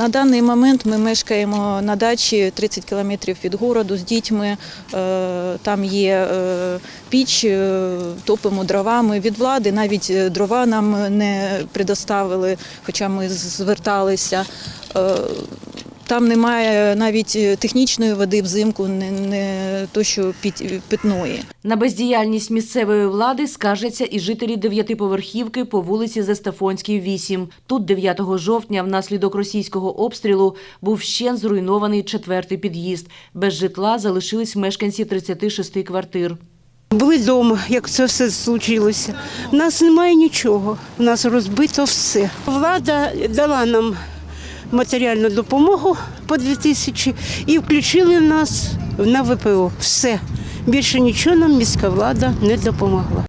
На даний момент ми мешкаємо на дачі 30 кілометрів від городу з дітьми. Е, Там є е, піч, е, топимо дровами. Від влади навіть дрова нам не предоставили, хоча ми зверталися. Там немає навіть е, технічної води взимку, не, не то що питної. На бездіяльність місцевої влади скаржаться і жителі дев'ятиповерхівки по вулиці Зестафонській, 8. Тут 9 жовтня внаслідок російського обстрілу був вщен зруйнований четвертий під'їзд. Без житла залишились мешканці 36 квартир. Були вдома, як це все случилося. У нас немає нічого, у нас розбито все. Влада дала нам матеріальну допомогу по 2 тисячі і включили нас на ВПО. Все. Більше нічого нам міська влада не допомогла.